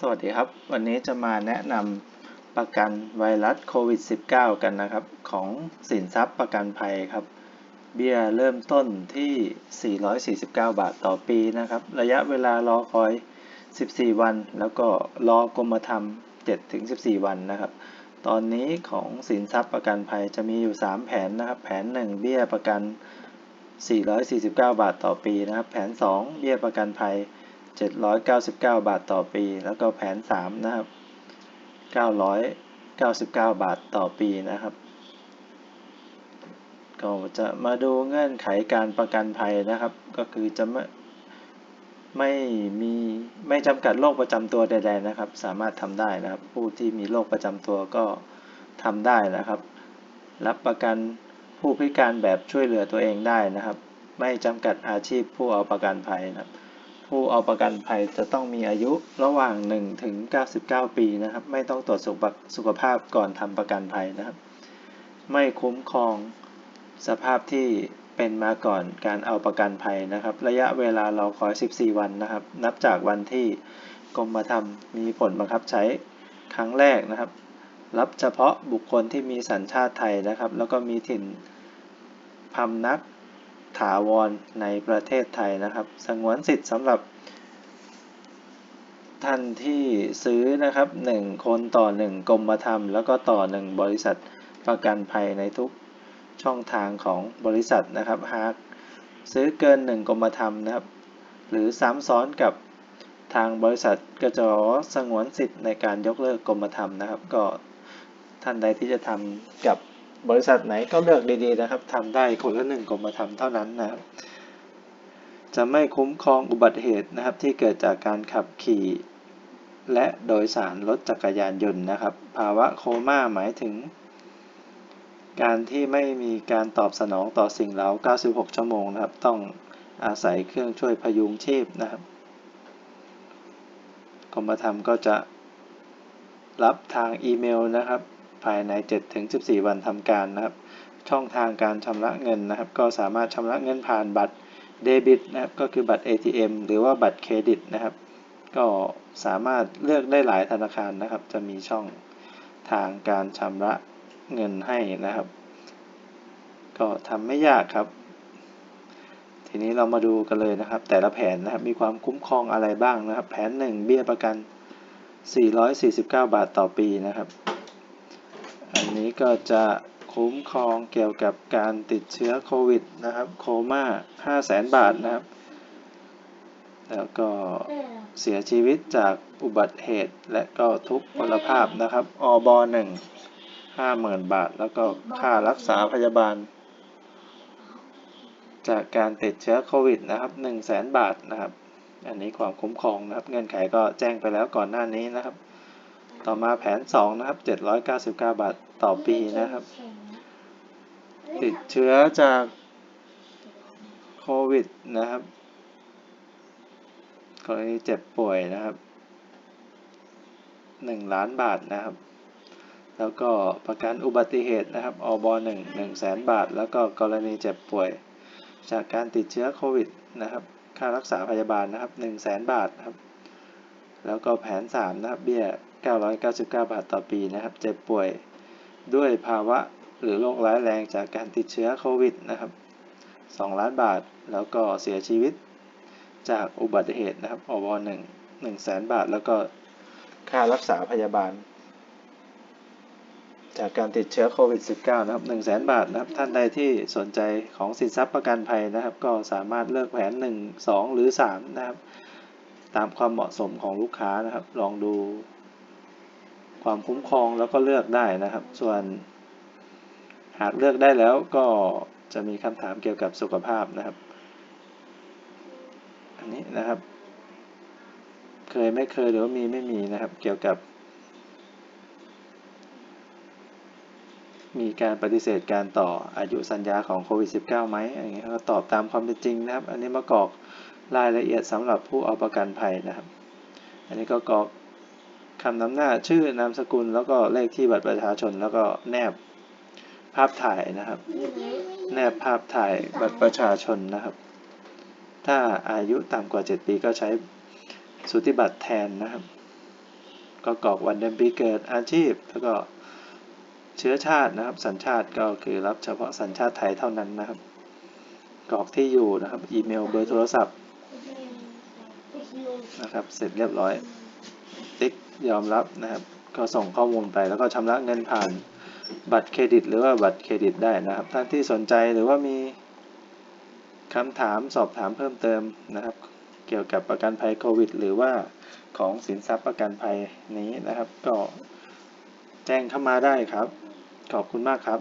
สวัสดีครับ วันนี้จะมาแนะนำประกันไวรัสโควิด -19 กันนะครับ ของสินทรัพย์ประกันภัยครับ เบี้ยเริ่มต้นที่ 449 บาทต่อปีนะครับ ระยะเวลารอคอย 14 วัน แล้วก็รอกรมธรรม์7-14 วันนะครับ ตอนนี้ของสินทรัพย์ประกันภัยจะมีอยู่ 3 แผนนะครับ แผน 1 เบี้ยประกัน 449 บาทต่อปีนะครับ แผน 2 เบี้ยประกันภัย 799 บาทต่อปี แล้วก็แผน 3 นะครับ 999 บาทต่อปีนะครับ ก็จะมาดูเงื่อนไขการประกันภัยนะครับ ก็คือจะไม่ไม่มีไม่จำกัดโรคประจำตัวใดๆนะครับ สามารถทำได้นะครับ ผู้ที่มีโรคประจำตัวก็ทำได้นะครับ รับประกันผู้พิการแบบช่วยเหลือตัวเองได้นะครับ ไม่จำกัดอาชีพผู้เอาประกันภัยนะครับ ผู้เอาประกันภัยจะต้องมีอายุระหว่าง 1 ถึง 99 ปีนะครับ ไม่ต้องตรวจสุขภาพก่อนทำประกันภัยนะครับ ไม่คุ้มครองสภาพที่เป็นมาก่อนการเอาประกันภัยนะครับ ระยะเวลารอคอย 14 วันนะครับ นับจากวันที่กรมธรรม์มีผลบังคับใช้ครั้งแรกนะครับ รับเฉพาะบุคคลที่มีสัญชาติไทยนะครับ แล้วก็มีถิ่นพำนัก ถาวรในประเทศไทยนะครับ สงวนสิทธิ์สำหรับ ท่านที่ซื้อนะครับ 1 คนต่อ 1กรมธรรม์แล้วก็ต่อ 1 บริษัทประกันภัยในทุกช่องทางของบริษัทนะครับ หากซื้อเกิน 1กรมธรรม์นะครับ หรือซ้ำซ้อนกับทางบริษัทก็จะสงวนสิทธิ์ในการยกเลิกกรมธรรม์นะครับ ก็ท่านใดที่จะทำกับ บริษัทไหนก็เลือกดีๆนะครับทำได้คนละหนึ่งกรมธรรม์เท่านั้นนะครับจะไม่คุ้มครองอุบัติเหตุนะครับที่เกิดจากการขับขี่ และโดยสารรถจักรยานยนต์นะครับ ภาวะโคม่าหมายถึง การที่ไม่มีการตอบสนองต่อสิ่งเร้า 96 ชั่วโมงนะครับ ต้องอาศัยเครื่องช่วยพยุงชีพนะครับกรมธรรม์ก็จะรับทางอีเมลนะครับ ภายใน 7-14 วันทำการนะครับ ช่องทางการชำระเงินนะครับ ก็สามารถชำระเงินผ่านบัตรเดบิตนะครับ ก็คือบัตร ATM หรือว่าบัตรเครดิตนะครับ ก็สามารถเลือกได้หลายธนาคารนะครับ จะมีช่องทางการชำระเงินให้นะครับ ก็ทำไม่ยากครับ ทีนี้เรามาดูกันเลยนะครับ แต่ละแผนนะครับ มีความคุ้มครองอะไรบ้างนะครับ แผน 1 เบี้ยประกัน 449 บาทต่อปีนะครับ อันนี้ก็จะคุ้มครองเกี่ยวกับการติดเชื้อโควิดนะครับโคม่า5 0 0 0 0 บาทนะครับ แล้วก็เสียชีวิตจากอุบัติเหตุและก็ทุกพลภาพนะครับอบ1 50,000บาท แล้วก็ค่ารักษาพยาบาล จากการติดเชื้อโควิดนะครับ100,000บาทนะครับ อันนี้ความคุ้มครองนะครับ เงื่อนไขก็แจ้งไปแล้วก่อนหน้านี้นะครับ ต่อมาแผน 2 นะครับ 799 บาทต่อปีนะครับ ติดเชื้อจากโควิดนะครับกรณีเจ็บป่วยนะครับ 1 ล้านบาทนะครับ แล้วก็ประกันอุบัติเหตุนะครับอบ1 1แสนบาท แล้วก็กรณีเจ็บป่วย จากการติดเชื้อโควิดนะครับ ค่ารักษาพยาบาลนะครับ1แสนบาทนะครับ แล้วก็แผน 3 นะครับ เบี้ย 999 บาทต่อปีนะครับ เจ็บป่วยด้วยภาวะหรือโรคร้ายแรงจากการติดเชื้อโควิดนะครับ 2 ล้านบาท แล้วก็เสียชีวิตจากอุบัติเหตุนะครับอบ1 1แสนบาท แล้วก็ค่ารักษาพยาบาล จากการติดเชื้อโควิด -19 นะครับ1 0 0 0 0แบาทนะครับ ท่านใดที่สนใจของสินทรัพย์ประกันภัยนะครับ ก็สามารถเลือกแผน 1 2 หรือ 3 นะครับ ตามความเหมาะสมของลูกค้านะครับ ลองดู ความคุ้มครองแล้วก็เลือกได้นะครับ ส่วนหากเลือกได้แล้วก็จะมีคำถามเกี่ยวกับสุขภาพนะครับ อันนี้นะครับ เคยไม่เคยหรือว่ามีไม่มีนะครับ เกี่ยวกับ มีการปฏิเสธการต่ออายุสัญญาของโควิด -19 ไหมอันนี้ยก็ตอบตามความเป็นจริงนะครับ อันนี้มากรอกรายละเอียดสำหรับผู้เอาประกันภัยนะครับ อันนี้ก็กรอก คำนำหน้าชื่อนามสกุล แล้วก็เลขที่บัตรประชาชน แล้วก็แนบภาพถ่ายนะครับ แนบภาพถ่ายบัตรประชาชนนะครับ ถ้าอายุต่ำกว่า 7 ปีก็ใช้สุติบัตรแทนนะครับ ก็กรอกวันเดือนปีเกิดอาชีพ แล้วก็เชื้อชาตินะครับ สัญชาติก็คือรับเฉพาะสัญชาติไทยเท่านั้นนะครับ กรอกที่อยู่นะครับ อีเมลเบอร์โทรศัพท์นะครับ เสร็จเรียบร้อย ยอมรับนะครับ ก็ส่งข้อมูลไปแล้วก็ชำระเงินผ่านบัตรเครดิต หรือว่าบัตรเครดิตได้นะครับ ท่านที่สนใจหรือว่ามีคำถามสอบถามเพิ่มเติมนะครับ เกี่ยวกับประกันภัยโควิด หรือว่าของสินทรัพย์ประกันภัยนี้นะครับ ก็แจ้งเข้ามาได้ครับ ขอบคุณมากครับ